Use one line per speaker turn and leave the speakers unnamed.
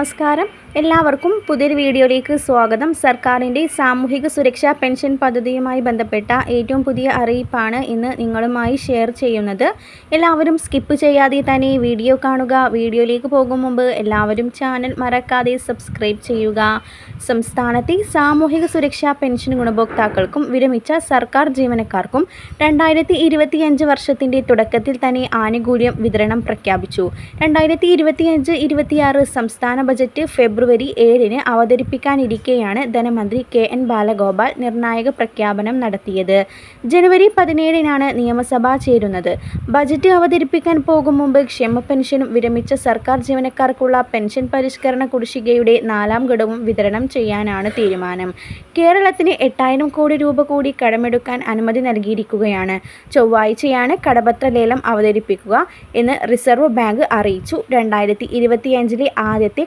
നമസ്കാരം. എല്ലാവർക്കും പുതിയൊരു വീഡിയോയിലേക്ക് സ്വാഗതം. സർക്കാരിന്റെ സാമൂഹിക സുരക്ഷാ പെൻഷൻ പദ്ധതിയുമായി ബന്ധപ്പെട്ട ഏറ്റവും പുതിയ അറിയിപ്പാണ് ഇന്ന് നിങ്ങളുമായി ഷെയർ ചെയ്യുന്നത്. എല്ലാവരും സ്കിപ്പ് ചെയ്യാതെ തന്നെ വീഡിയോ കാണുക. വീഡിയോയിലേക്ക് പോകും മുമ്പ് എല്ലാവരും ചാനൽ മറക്കാതെ സബ്സ്ക്രൈബ് ചെയ്യുക. സംസ്ഥാനത്തെ സാമൂഹിക സുരക്ഷാ പെൻഷൻ ഗുണഭോക്താക്കൾക്കും വിരമിച്ച സർക്കാർ ജീവനക്കാർക്കും രണ്ടായിരത്തി വർഷത്തിന്റെ തുടക്കത്തിൽ തന്നെ ആനുകൂല്യം വിതരണം പ്രഖ്യാപിച്ചു. രണ്ടായിരത്തി ഇരുപത്തിയഞ്ച് ഇരുപത്തിയാറ് സംസ്ഥാന ബജറ്റ് ഫെബ്രുവരി ഏഴിന് അവതരിപ്പിക്കാനിരിക്കെയാണ് ധനമന്ത്രി കെ എൻ ബാലഗോപാൽ നിർണായക പ്രഖ്യാപനം നടത്തിയത്. ജനുവരി പതിനേഴിനാണ് നിയമസഭ ചേരുന്നത്. ബജറ്റ് അവതരിപ്പിക്കാൻ പോകും മുമ്പ് ക്ഷേമ പെൻഷനും വിരമിച്ച സർക്കാർ ജീവനക്കാർക്കുള്ള പെൻഷൻ പരിഷ്കരണ കുടിശ്ശികയുടെ നാലാം ഘടവും വിതരണം ചെയ്യാനാണ് തീരുമാനം. കേരളത്തിന് എട്ടായിരം കോടി രൂപ കൂടി കടമെടുക്കാൻ അനുമതി നൽകിയിരിക്കുകയാണ്. ചൊവ്വാഴ്ചയാണ് കടപത്ര ലേലം അവതരിപ്പിക്കുക എന്ന് റിസർവ് ബാങ്ക് അറിയിച്ചു. രണ്ടായിരത്തി ഇരുപത്തിയഞ്ചിലെ ആദ്യത്തെ